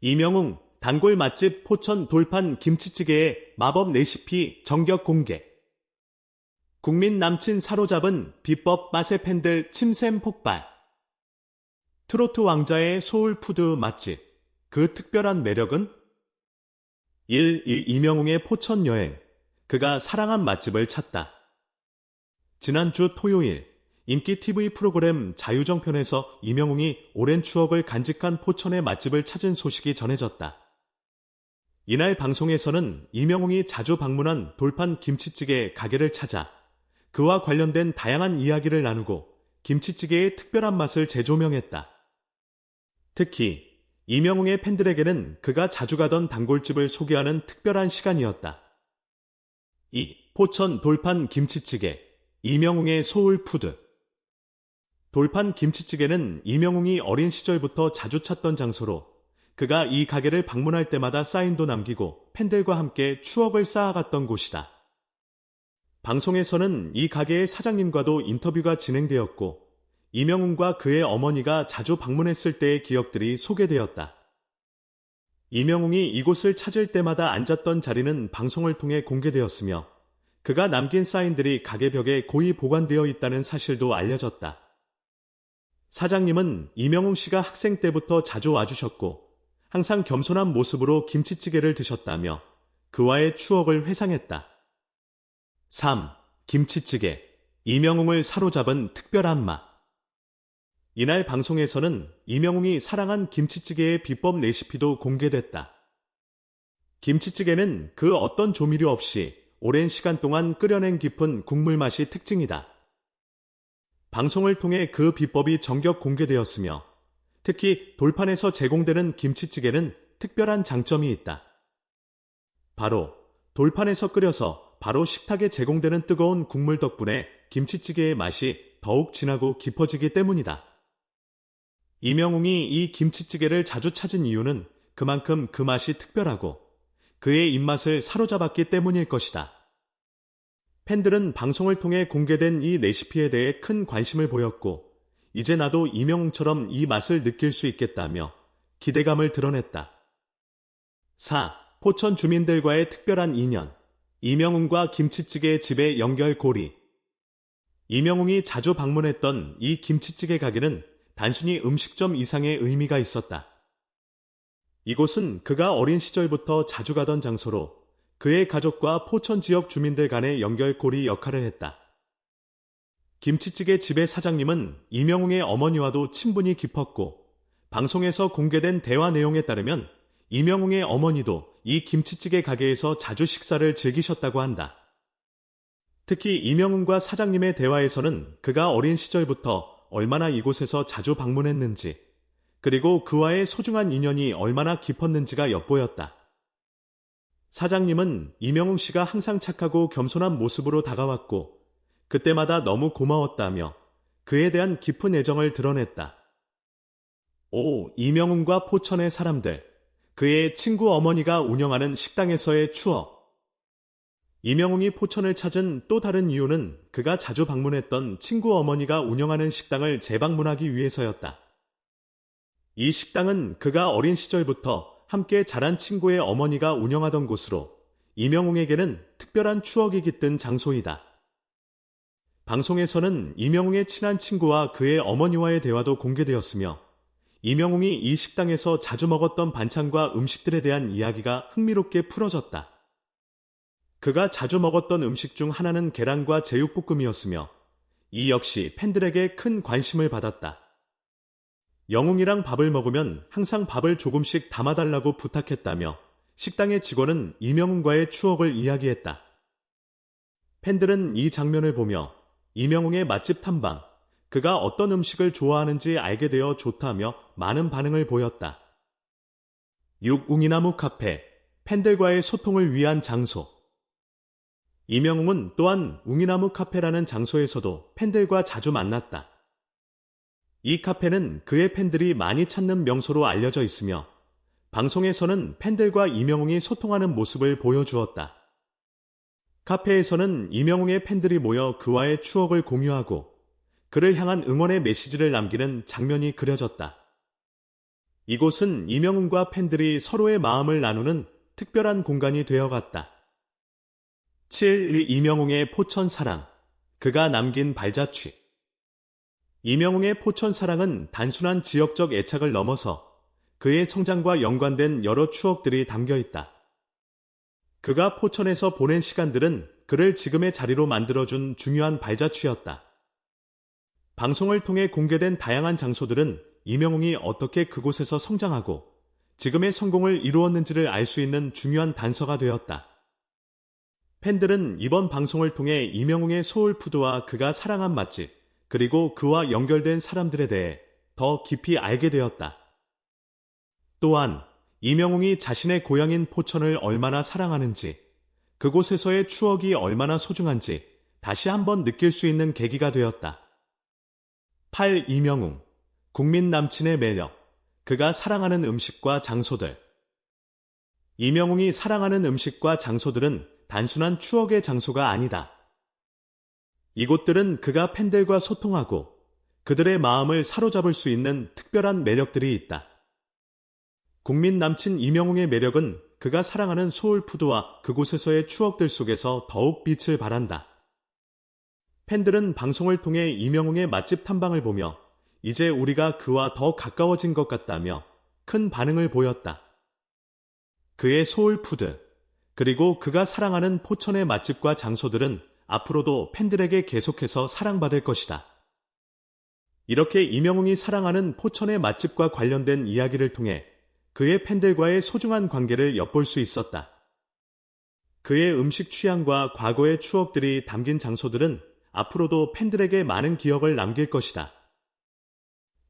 이명웅 단골 맛집 포천 돌판 김치찌개의 마법 레시피 정격 공개. 국민 남친 사로잡은 비법 맛의 팬들 침샘 폭발. 트로트 왕자의 소울푸드 맛집. 그 특별한 매력은? 1. 이 이명웅의 포천 여행. 그가 사랑한 맛집을 찾다. 지난주 토요일 인기 TV 프로그램 자유정편에서 이명웅이 오랜 추억을 간직한 포천의 맛집을 찾은 소식이 전해졌다. 이날 방송에서는 이명웅이 자주 방문한 돌판 김치찌개 가게를 찾아 그와 관련된 다양한 이야기를 나누고 김치찌개의 특별한 맛을 재조명했다. 특히 이명웅의 팬들에게는 그가 자주 가던 단골집을 소개하는 특별한 시간이었다. 이 포천 돌판 김치찌개 이명웅의 소울푸드 돌판 김치찌개는 이명웅이 어린 시절부터 자주 찾던 장소로 그가 이 가게를 방문할 때마다 사인도 남기고 팬들과 함께 추억을 쌓아갔던 곳이다. 방송에서는 이 가게의 사장님과도 인터뷰가 진행되었고 이명웅과 그의 어머니가 자주 방문했을 때의 기억들이 소개되었다. 이명웅이 이곳을 찾을 때마다 앉았던 자리는 방송을 통해 공개되었으며 그가 남긴 사인들이 가게 벽에 고이 보관되어 있다는 사실도 알려졌다. 사장님은 이명웅 씨가 학생 때부터 자주 와주셨고 항상 겸손한 모습으로 김치찌개를 드셨다며 그와의 추억을 회상했다. 3. 김치찌개. 이명웅을 사로잡은 특별한 맛. 이날 방송에서는 이명웅이 사랑한 김치찌개의 비법 레시피도 공개됐다. 김치찌개는 그 어떤 조미료 없이 오랜 시간 동안 끓여낸 깊은 국물 맛이 특징이다. 방송을 통해 그 비법이 정격 공개되었으며 특히 돌판에서 제공되는 김치찌개는 특별한 장점이 있다. 바로 돌판에서 끓여서 바로 식탁에 제공되는 뜨거운 국물 덕분에 김치찌개의 맛이 더욱 진하고 깊어지기 때문이다. 이명웅이 이 김치찌개를 자주 찾은 이유는 그만큼 그 맛이 특별하고 그의 입맛을 사로잡았기 때문일 것이다. 팬들은 방송을 통해 공개된 이 레시피에 대해 큰 관심을 보였고 이제 나도 이명웅처럼 이 맛을 느낄 수 있겠다며 기대감을 드러냈다. 4. 포천 주민들과의 특별한 인연. 이명웅과 김치찌개 집의 연결고리. 이명웅이 자주 방문했던 이 김치찌개 가게는 단순히 음식점 이상의 의미가 있었다. 이곳은 그가 어린 시절부터 자주 가던 장소로 그의 가족과 포천 지역 주민들 간의 연결고리 역할을 했다. 김치찌개 집의 사장님은 이명웅의 어머니와도 친분이 깊었고 방송에서 공개된 대화 내용에 따르면 이명웅의 어머니도 이 김치찌개 가게에서 자주 식사를 즐기셨다고 한다. 특히 이명웅과 사장님의 대화에서는 그가 어린 시절부터 얼마나 이곳에서 자주 방문했는지 그리고 그와의 소중한 인연이 얼마나 깊었는지가 엿보였다. 사장님은 이명웅 씨가 항상 착하고 겸손한 모습으로 다가왔고 그때마다 너무 고마웠다며 그에 대한 깊은 애정을 드러냈다. 오, 이명훈과 포천의 사람들, 그의 친구 어머니가 운영하는 식당에서의 추억. 이명웅이 포천을 찾은 또 다른 이유는 그가 자주 방문했던 친구 어머니가 운영하는 식당을 재방문하기 위해서였다. 이 식당은 그가 어린 시절부터 함께 자란 친구의 어머니가 운영하던 곳으로 이명웅에게는 특별한 추억이 깃든 장소이다. 방송에서는 이명웅의 친한 친구와 그의 어머니와의 대화도 공개되었으며 이명웅이 이 식당에서 자주 먹었던 반찬과 음식들에 대한 이야기가 흥미롭게 풀어졌다. 그가 자주 먹었던 음식 중 하나는 계란과 제육볶음이었으며 이 역시 팬들에게 큰 관심을 받았다. 영웅이랑 밥을 먹으면 항상 밥을 조금씩 담아달라고 부탁했다며 식당의 직원은 이명웅과의 추억을 이야기했다. 팬들은 이 장면을 보며 이명웅의 맛집 탐방, 그가 어떤 음식을 좋아하는지 알게 되어 좋다며 많은 반응을 보였다. 6. 웅이나무 카페, 팬들과의 소통을 위한 장소. 이명웅은 또한 웅이나무 카페라는 장소에서도 팬들과 자주 만났다. 이 카페는 그의 팬들이 많이 찾는 명소로 알려져 있으며 방송에서는 팬들과 이명웅이 소통하는 모습을 보여주었다. 카페에서는 이명웅의 팬들이 모여 그와의 추억을 공유하고 그를 향한 응원의 메시지를 남기는 장면이 그려졌다. 이곳은 이명웅과 팬들이 서로의 마음을 나누는 특별한 공간이 되어갔다. 7. 이명웅의 포천 사랑. 그가 남긴 발자취. 이명웅의 포천 사랑은 단순한 지역적 애착을 넘어서 그의 성장과 연관된 여러 추억들이 담겨 있다. 그가 포천에서 보낸 시간들은 그를 지금의 자리로 만들어준 중요한 발자취였다. 방송을 통해 공개된 다양한 장소들은 이명웅이 어떻게 그곳에서 성장하고 지금의 성공을 이루었는지를 알 수 있는 중요한 단서가 되었다. 팬들은 이번 방송을 통해 이명웅의 소울푸드와 그가 사랑한 맛집, 그리고 그와 연결된 사람들에 대해 더 깊이 알게 되었다. 또한 이명웅이 자신의 고향인 포천을 얼마나 사랑하는지, 그곳에서의 추억이 얼마나 소중한지 다시 한번 느낄 수 있는 계기가 되었다. 8. 이명웅 국민 남친의 매력 그가 사랑하는 음식과 장소들 이명웅이 사랑하는 음식과 장소들은 단순한 추억의 장소가 아니다. 이곳들은 그가 팬들과 소통하고 그들의 마음을 사로잡을 수 있는 특별한 매력들이 있다. 국민 남친 이명웅의 매력은 그가 사랑하는 소울푸드와 그곳에서의 추억들 속에서 더욱 빛을 발한다. 팬들은 방송을 통해 이명웅의 맛집 탐방을 보며 이제 우리가 그와 더 가까워진 것 같다며 큰 반응을 보였다. 그의 소울푸드, 그리고 그가 사랑하는 포천의 맛집과 장소들은 앞으로도 팬들에게 계속해서 사랑받을 것이다. 이렇게 이명웅이 사랑하는 포천의 맛집과 관련된 이야기를 통해 그의 팬들과의 소중한 관계를 엿볼 수 있었다. 그의 음식 취향과 과거의 추억들이 담긴 장소들은 앞으로도 팬들에게 많은 기억을 남길 것이다.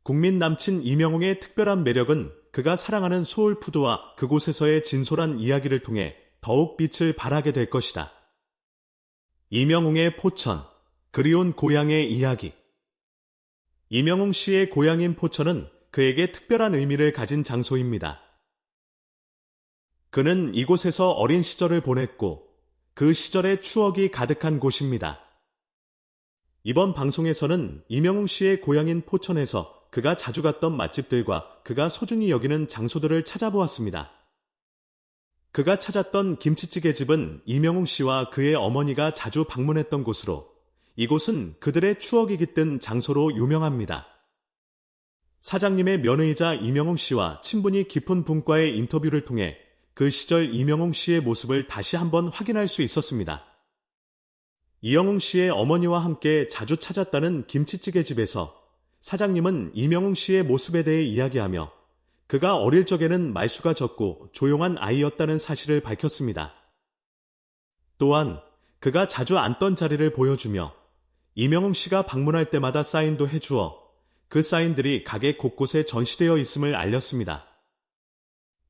국민 남친 이명웅의 특별한 매력은 그가 사랑하는 소울푸드와 그곳에서의 진솔한 이야기를 통해 더욱 빛을 발하게 될 것이다. 이명웅의 포천, 그리운 고향의 이야기. 이명웅 씨의 고향인 포천은 그에게 특별한 의미를 가진 장소입니다. 그는 이곳에서 어린 시절을 보냈고 그 시절의 추억이 가득한 곳입니다. 이번 방송에서는 이명웅 씨의 고향인 포천에서 그가 자주 갔던 맛집들과 그가 소중히 여기는 장소들을 찾아보았습니다. 그가 찾았던 김치찌개 집은 이명웅 씨와 그의 어머니가 자주 방문했던 곳으로 이곳은 그들의 추억이 깃든 장소로 유명합니다. 사장님의 며느이자 이명웅 씨와 친분이 깊은 분과의 인터뷰를 통해 그 시절 이명웅 씨의 모습을 다시 한번 확인할 수 있었습니다. 이영웅 씨의 어머니와 함께 자주 찾았다는 김치찌개 집에서 사장님은 이명웅 씨의 모습에 대해 이야기하며 그가 어릴 적에는 말수가 적고 조용한 아이였다는 사실을 밝혔습니다. 또한 그가 자주 앉던 자리를 보여주며 이명웅 씨가 방문할 때마다 사인도 해주어 그 사인들이 가게 곳곳에 전시되어 있음을 알렸습니다.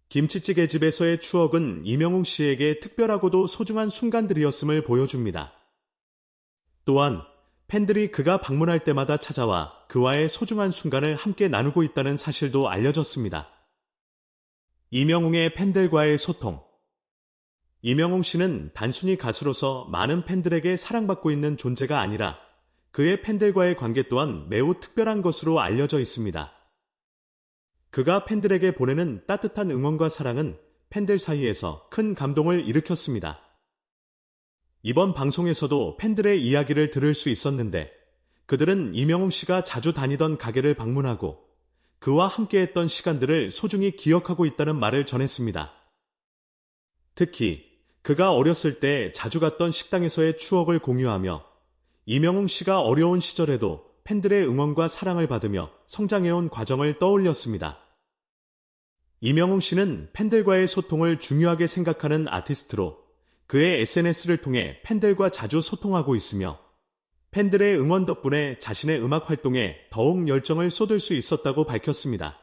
김치찌개 집에서의 추억은 이명웅 씨에게 특별하고도 소중한 순간들이었음을 보여줍니다. 또한 팬들이 그가 방문할 때마다 찾아와 그와의 소중한 순간을 함께 나누고 있다는 사실도 알려졌습니다. 이명웅의 팬들과의 소통 이명웅 씨는 단순히 가수로서 많은 팬들에게 사랑받고 있는 존재가 아니라 그의 팬들과의 관계 또한 매우 특별한 것으로 알려져 있습니다. 그가 팬들에게 보내는 따뜻한 응원과 사랑은 팬들 사이에서 큰 감동을 일으켰습니다. 이번 방송에서도 팬들의 이야기를 들을 수 있었는데 그들은 이명웅 씨가 자주 다니던 가게를 방문하고 그와 함께했던 시간들을 소중히 기억하고 있다는 말을 전했습니다. 특히 그가 어렸을 때 자주 갔던 식당에서의 추억을 공유하며 이명웅 씨가 어려운 시절에도 팬들의 응원과 사랑을 받으며 성장해온 과정을 떠올렸습니다. 이명웅 씨는 팬들과의 소통을 중요하게 생각하는 아티스트로 그의 SNS를 통해 팬들과 자주 소통하고 있으며 팬들의 응원 덕분에 자신의 음악 활동에 더욱 열정을 쏟을 수 있었다고 밝혔습니다.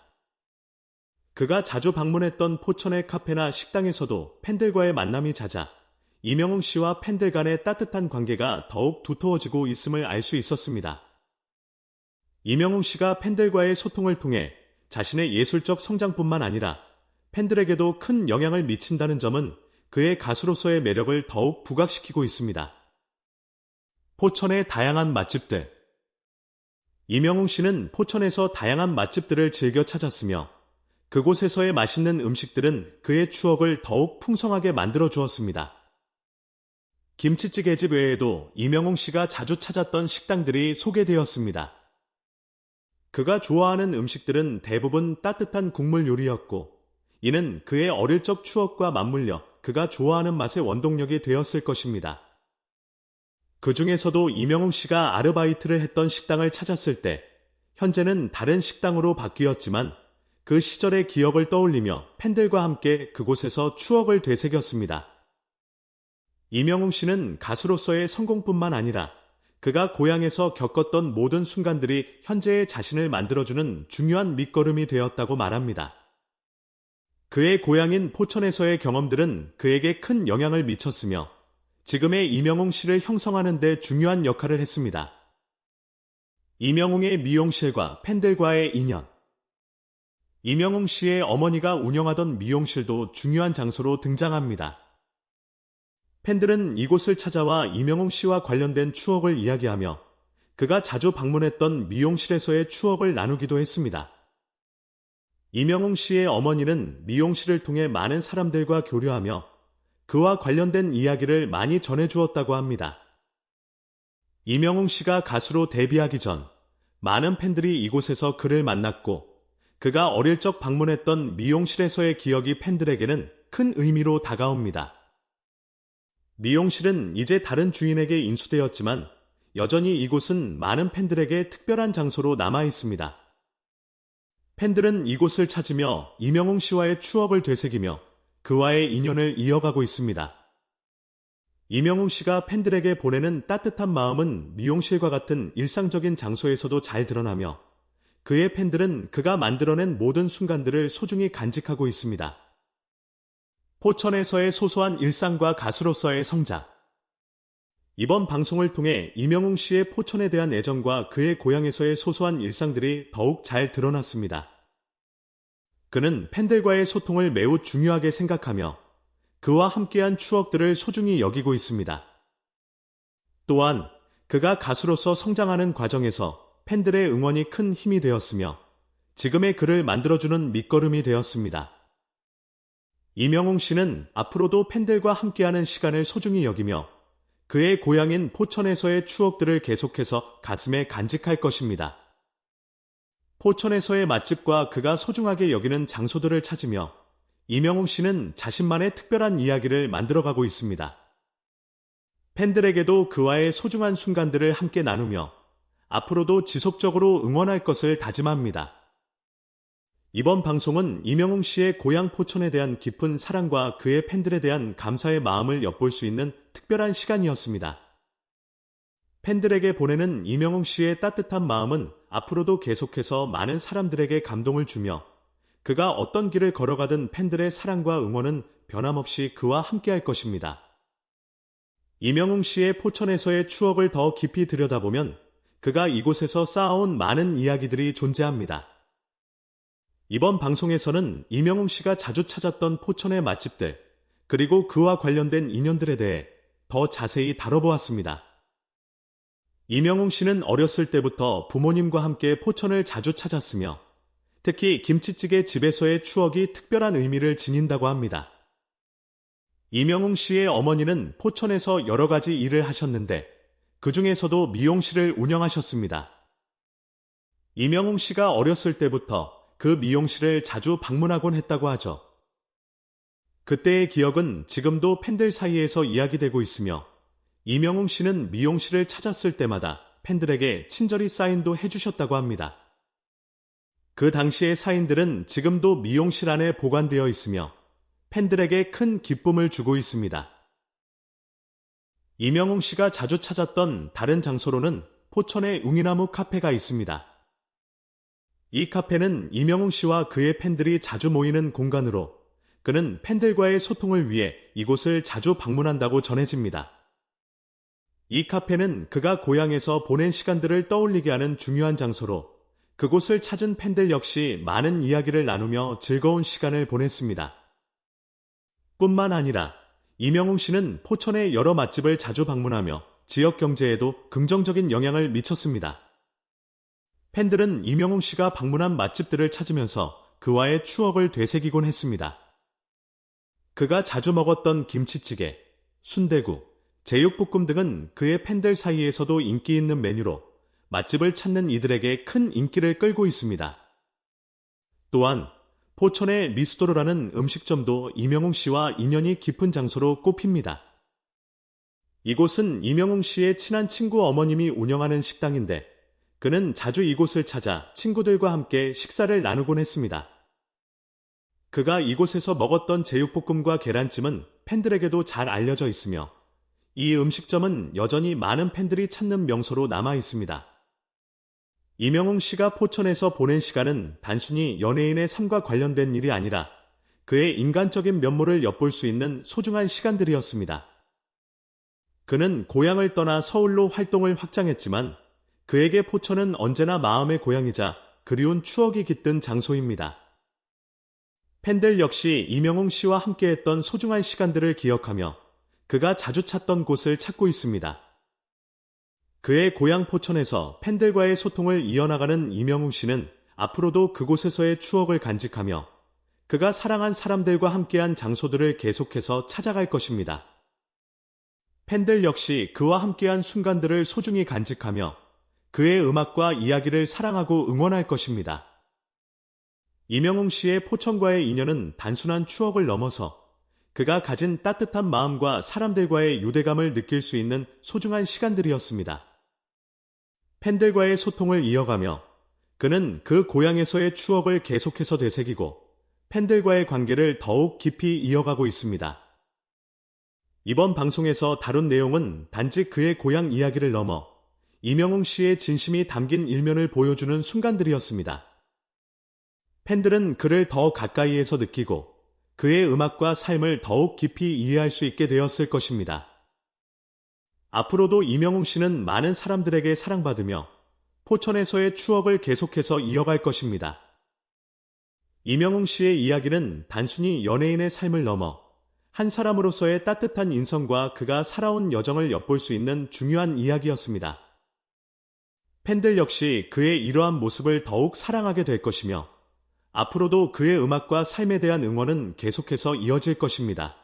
그가 자주 방문했던 포천의 카페나 식당에서도 팬들과의 만남이 잦아 이명웅 씨와 팬들 간의 따뜻한 관계가 더욱 두터워지고 있음을 알 수 있었습니다. 이명웅 씨가 팬들과의 소통을 통해 자신의 예술적 성장뿐만 아니라 팬들에게도 큰 영향을 미친다는 점은 그의 가수로서의 매력을 더욱 부각시키고 있습니다. 포천의 다양한 맛집들 이명웅 씨는 포천에서 다양한 맛집들을 즐겨 찾았으며 그곳에서의 맛있는 음식들은 그의 추억을 더욱 풍성하게 만들어 주었습니다. 김치찌개집 외에도 이명웅 씨가 자주 찾았던 식당들이 소개되었습니다. 그가 좋아하는 음식들은 대부분 따뜻한 국물 요리였고, 이는 그의 어릴 적 추억과 맞물려 그가 좋아하는 맛의 원동력이 되었을 것입니다. 그 중에서도 이명웅 씨가 아르바이트를 했던 식당을 찾았을 때, 현재는 다른 식당으로 바뀌었지만 그 시절의 기억을 떠올리며 팬들과 함께 그곳에서 추억을 되새겼습니다. 이명웅 씨는 가수로서의 성공뿐만 아니라 그가 고향에서 겪었던 모든 순간들이 현재의 자신을 만들어주는 중요한 밑거름이 되었다고 말합니다. 그의 고향인 포천에서의 경험들은 그에게 큰 영향을 미쳤으며 지금의 이명웅 씨를 형성하는 데 중요한 역할을 했습니다. 이명웅의 미용실과 팬들과의 인연 이명웅 씨의 어머니가 운영하던 미용실도 중요한 장소로 등장합니다. 팬들은 이곳을 찾아와 이명웅 씨와 관련된 추억을 이야기하며 그가 자주 방문했던 미용실에서의 추억을 나누기도 했습니다. 이명웅 씨의 어머니는 미용실을 통해 많은 사람들과 교류하며 그와 관련된 이야기를 많이 전해주었다고 합니다. 이명웅 씨가 가수로 데뷔하기 전 많은 팬들이 이곳에서 그를 만났고 그가 어릴 적 방문했던 미용실에서의 기억이 팬들에게는 큰 의미로 다가옵니다. 미용실은 이제 다른 주인에게 인수되었지만 여전히 이곳은 많은 팬들에게 특별한 장소로 남아 있습니다. 팬들은 이곳을 찾으며 이명웅 씨와의 추억을 되새기며 그와의 인연을 이어가고 있습니다. 이명웅 씨가 팬들에게 보내는 따뜻한 마음은 미용실과 같은 일상적인 장소에서도 잘 드러나며 그의 팬들은 그가 만들어낸 모든 순간들을 소중히 간직하고 있습니다. 포천에서의 소소한 일상과 가수로서의 성장. 이번 방송을 통해 이명웅 씨의 포천에 대한 애정과 그의 고향에서의 소소한 일상들이 더욱 잘 드러났습니다. 그는 팬들과의 소통을 매우 중요하게 생각하며 그와 함께한 추억들을 소중히 여기고 있습니다. 또한 그가 가수로서 성장하는 과정에서 팬들의 응원이 큰 힘이 되었으며 지금의 그를 만들어주는 밑거름이 되었습니다. 이명웅 씨는 앞으로도 팬들과 함께하는 시간을 소중히 여기며 그의 고향인 포천에서의 추억들을 계속해서 가슴에 간직할 것입니다. 포천에서의 맛집과 그가 소중하게 여기는 장소들을 찾으며 이명웅 씨는 자신만의 특별한 이야기를 만들어가고 있습니다. 팬들에게도 그와의 소중한 순간들을 함께 나누며 앞으로도 지속적으로 응원할 것을 다짐합니다. 이번 방송은 이명웅 씨의 고향 포천에 대한 깊은 사랑과 그의 팬들에 대한 감사의 마음을 엿볼 수 있는 특별한 시간이었습니다. 팬들에게 보내는 이명웅 씨의 따뜻한 마음은 앞으로도 계속해서 많은 사람들에게 감동을 주며 그가 어떤 길을 걸어가든 팬들의 사랑과 응원은 변함없이 그와 함께할 것입니다. 이명웅 씨의 포천에서의 추억을 더 깊이 들여다보면 그가 이곳에서 쌓아온 많은 이야기들이 존재합니다. 이번 방송에서는 이명웅 씨가 자주 찾았던 포천의 맛집들, 그리고 그와 관련된 인연들에 대해 더 자세히 다뤄보았습니다. 이명웅 씨는 어렸을 때부터 부모님과 함께 포천을 자주 찾았으며 특히 김치찌개 집에서의 추억이 특별한 의미를 지닌다고 합니다. 이명웅 씨의 어머니는 포천에서 여러 가지 일을 하셨는데 그 중에서도 미용실을 운영하셨습니다. 이명웅 씨가 어렸을 때부터 그 미용실을 자주 방문하곤 했다고 하죠. 그때의 기억은 지금도 팬들 사이에서 이야기되고 있으며 이명웅 씨는 미용실을 찾았을 때마다 팬들에게 친절히 사인도 해주셨다고 합니다. 그 당시의 사인들은 지금도 미용실 안에 보관되어 있으며 팬들에게 큰 기쁨을 주고 있습니다. 이명웅 씨가 자주 찾았던 다른 장소로는 포천의 웅이나무 카페가 있습니다. 이 카페는 이명웅 씨와 그의 팬들이 자주 모이는 공간으로 그는 팬들과의 소통을 위해 이곳을 자주 방문한다고 전해집니다. 이 카페는 그가 고향에서 보낸 시간들을 떠올리게 하는 중요한 장소로 그곳을 찾은 팬들 역시 많은 이야기를 나누며 즐거운 시간을 보냈습니다. 뿐만 아니라 이명웅 씨는 포천의 여러 맛집을 자주 방문하며 지역 경제에도 긍정적인 영향을 미쳤습니다. 팬들은 이명웅 씨가 방문한 맛집들을 찾으면서 그와의 추억을 되새기곤 했습니다. 그가 자주 먹었던 김치찌개, 순대구, 제육볶음 등은 그의 팬들 사이에서도 인기 있는 메뉴로 맛집을 찾는 이들에게 큰 인기를 끌고 있습니다. 또한 포천의 미스도르라는 음식점도 이명웅 씨와 인연이 깊은 장소로 꼽힙니다. 이곳은 이명웅 씨의 친한 친구 어머님이 운영하는 식당인데 그는 자주 이곳을 찾아 친구들과 함께 식사를 나누곤 했습니다. 그가 이곳에서 먹었던 제육볶음과 계란찜은 팬들에게도 잘 알려져 있으며 이 음식점은 여전히 많은 팬들이 찾는 명소로 남아 있습니다. 이명웅 씨가 포천에서 보낸 시간은 단순히 연예인의 삶과 관련된 일이 아니라 그의 인간적인 면모를 엿볼 수 있는 소중한 시간들이었습니다. 그는 고향을 떠나 서울로 활동을 확장했지만 그에게 포천은 언제나 마음의 고향이자 그리운 추억이 깃든 장소입니다. 팬들 역시 이명웅 씨와 함께했던 소중한 시간들을 기억하며 그가 자주 찾던 곳을 찾고 있습니다. 그의 고향 포천에서 팬들과의 소통을 이어나가는 이명웅 씨는 앞으로도 그곳에서의 추억을 간직하며 그가 사랑한 사람들과 함께한 장소들을 계속해서 찾아갈 것입니다. 팬들 역시 그와 함께한 순간들을 소중히 간직하며 그의 음악과 이야기를 사랑하고 응원할 것입니다. 이명웅 씨의 포천과의 인연은 단순한 추억을 넘어서 그가 가진 따뜻한 마음과 사람들과의 유대감을 느낄 수 있는 소중한 시간들이었습니다. 팬들과의 소통을 이어가며 그는 그 고향에서의 추억을 계속해서 되새기고 팬들과의 관계를 더욱 깊이 이어가고 있습니다. 이번 방송에서 다룬 내용은 단지 그의 고향 이야기를 넘어 이명웅 씨의 진심이 담긴 일면을 보여주는 순간들이었습니다. 팬들은 그를 더 가까이에서 느끼고 그의 음악과 삶을 더욱 깊이 이해할 수 있게 되었을 것입니다. 앞으로도 이명웅 씨는 많은 사람들에게 사랑받으며 포천에서의 추억을 계속해서 이어갈 것입니다. 이명웅 씨의 이야기는 단순히 연예인의 삶을 넘어 한 사람으로서의 따뜻한 인성과 그가 살아온 여정을 엿볼 수 있는 중요한 이야기였습니다. 팬들 역시 그의 이러한 모습을 더욱 사랑하게 될 것이며 앞으로도 그의 음악과 삶에 대한 응원은 계속해서 이어질 것입니다.